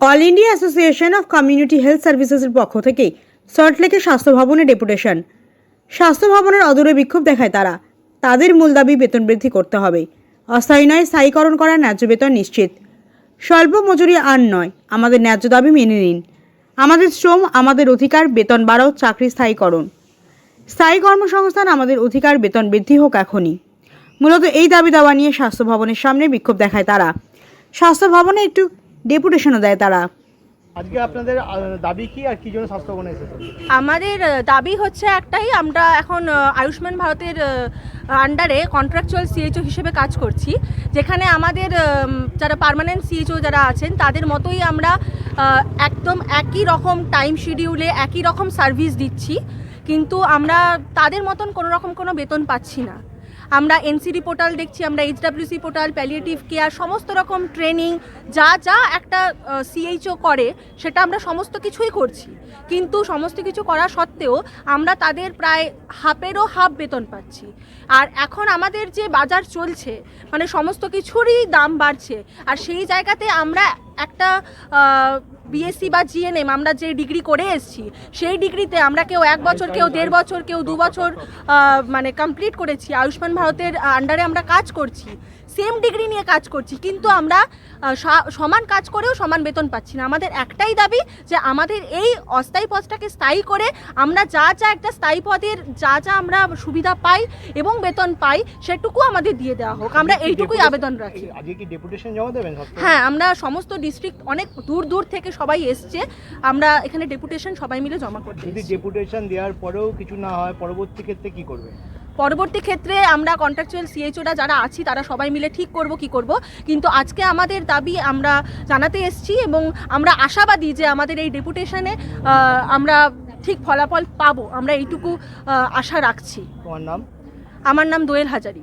All India Association of Community Health সার্ভিসেসের পক্ষ থেকে সল্টলেকের স্বাস্থ্য ভবনে ডেপুটেশন। স্বাস্থ্য ভবনের অদূরে বিক্ষোভ দেখায় তারা। তাদের মূল দাবি বেতন বৃদ্ধি করতে হবে। অস্থায়ী নয়, স্থায়ীকরণ করা ন্যায্য বেতন নিশ্চিত। স্বল্প মজুরি আর নয়, আমাদের ন্যায্য দাবি মেনে নিন। আমাদের শ্রম, আমাদের অধিকার, বেতন বাড়াও, চাকরি স্থায়ীকরণ। স্থায়ী কর্মসংস্থান, আমাদের অধিকার, বেতন বৃদ্ধি হোক এখনই। মূলত এই দাবি দাওয়া নিয়ে স্বাস্থ্য ভবনের সামনে বিক্ষোভ দেখায় তারা। স্বাস্থ্য ভবনে একটু ডেপুটেশনও দেয় তারা। আজকে আপনাদের দাবি কি আর কি জন্য স্বাস্থ্য ভবনে এসেছেন আমাদের দাবি হচ্ছে একটাই আমরা এখন আয়ুষ্মান ভারতের আন্ডারে কন্ট্রাকচুয়াল সিএইচও হিসেবে কাজ করছি। যেখানে আমাদের যারা পার্মানেন্ট সিএইচও যারা আছেন তাদের মতোই আমরা একদম একই রকম টাইম শিডিউলে একই রকম সার্ভিস দিচ্ছি। কিন্তু আমরা তাদের মতন কোনো রকম কোনো বেতন পাচ্ছি না। আমরা এনসিডি পোর্টাল দেখছি, আমরা এইচডাব্লিউসি পোর্টাল প্যালিয়েটিভ কেয়ার সমস্ত রকম ট্রেনিং যা যা একটা সিএইচও করে, সেটা আমরা সমস্ত কিছুই করছি। কিন্তু সমস্ত কিছু করা সত্ত্বেও আমরা তাদের প্রায় হাফেরও হাফ বেতন পাচ্ছি। আর এখন আমাদের যে বাজার চলছে মানে সমস্ত কিছুরই দাম বাড়ছে। আর সেই জায়গাতে আমরা একটা বিএসসি বা জিএনএম আমরা যে ডিগ্রি করে এসেছি সেই ডিগ্রিতে আমরা কেউ এক বছর কেউ দেড় বছর কেউ দু বছর মানে কমপ্লিট করেছি। আয়ুষ্মান ভারতের আন্ডারে আমরা কাজ করছি। সেম ডিগ্রি নিয়ে কাজ করছি কিন্তু আমরা সমান কাজ করেও সমান বেতন পাচ্ছি না। আমাদের একটাই দাবি যে আমাদের এই অস্থায়ী পদটাকে স্থায়ী করে আমরা যা যা একটা স্থায়ী পদের যা যা আমরা সুবিধা পাই এবং বেতন পাই সেটুকু আমাদের দিয়ে দেওয়া হোক। আমরা এইটুকুই আবেদন রাখি। হ্যাঁ আমরা সমস্ত ডিস্ট্রিক্ট অনেক দূর দূর থেকে সবাই এসছে। আমরা এখানে ডেপুটেশন সবাই মিলে জমা করতে যদি ডেপুটেশন দেওয়ার পরেও কিছু না হয় পরবর্তী ক্ষেত্রে কি করবে? পরবর্তী ক্ষেত্রে আমরা কন্ট্রাকচুয়াল সিএইচওরা যারা আছি তারা সবাই মিলে ঠিক করব কি করব। কিন্তু আজকে আমাদের দাবি আমরা জানাতে এসেছি এবং আমরা আশাবাদী যে আমাদের এই ডেপুটেশনে আমরা ঠিক ফলাফল পাবো। আমরা এইটুকু আশা রাখছি। তোমার নাম? আমার নাম দোয়েল হাজারি।